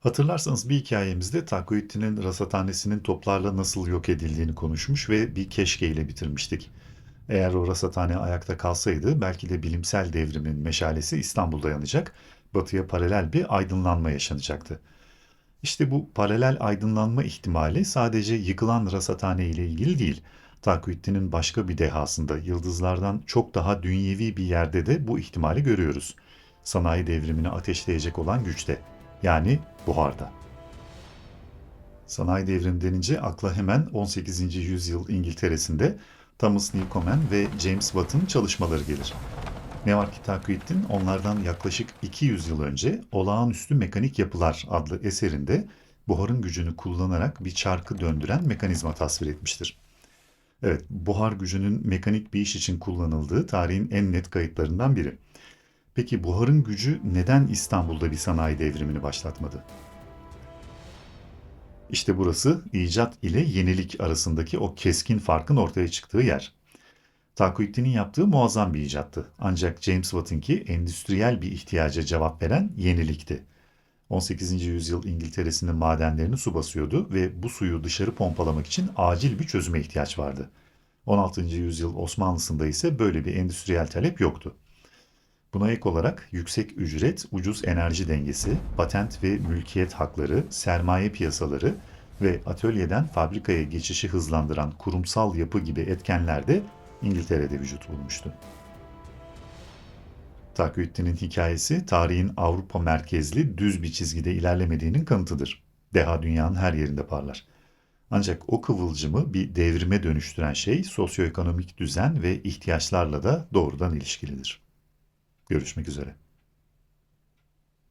Hatırlarsanız bir hikayemizde Takuyutin'in rasathanesinin toplarla nasıl yok edildiğini konuşmuş ve bir keşkeyle bitirmiştik. Eğer o rasathane ayakta kalsaydı belki de bilimsel devrimin meşalesi İstanbul'da yanacak, batıya paralel bir aydınlanma yaşanacaktı. İşte bu paralel aydınlanma ihtimali sadece yıkılan rasathane ile ilgili değil. Takuyutin'in başka bir dehasında yıldızlardan çok daha dünyevi bir yerde de bu ihtimali görüyoruz. Sanayi devrimini ateşleyecek olan güçte. Yani buharda. Sanayi devrimi denince akla hemen 18. yüzyıl İngiltere'sinde Thomas Newcomen ve James Watt'ın çalışmaları gelir. Ne var ki Takuyuddin onlardan yaklaşık 200 yıl önce Olağanüstü Mekanik Yapılar adlı eserinde buharın gücünü kullanarak bir çarkı döndüren mekanizma tasvir etmiştir. Evet, buhar gücünün mekanik bir iş için kullanıldığı tarihin en net kayıtlarından biri. Peki buharın gücü neden İstanbul'da bir sanayi devrimini başlatmadı? İşte burası icat ile yenilik arasındaki o keskin farkın ortaya çıktığı yer. Takuyuddin'in yaptığı muazzam bir icattı. Ancak James Watt'ınki endüstriyel bir ihtiyaca cevap veren yenilikti. 18. yüzyıl İngiltere'sinin madenlerini su basıyordu ve bu suyu dışarı pompalamak için acil bir çözüme ihtiyaç vardı. 16. yüzyıl Osmanlısında ise böyle bir endüstriyel talep yoktu. Buna ek olarak yüksek ücret, ucuz enerji dengesi, patent ve mülkiyet hakları, sermaye piyasaları ve atölyeden fabrikaya geçişi hızlandıran kurumsal yapı gibi etkenler de İngiltere'de vücut bulmuştu. Takuyuddin'in hikayesi tarihin Avrupa merkezli düz bir çizgide ilerlemediğinin kanıtıdır. Deha dünyanın her yerinde parlar. Ancak o kıvılcımı bir devrime dönüştüren şey sosyoekonomik düzen ve ihtiyaçlarla da doğrudan ilişkilidir. Görüşmek üzere.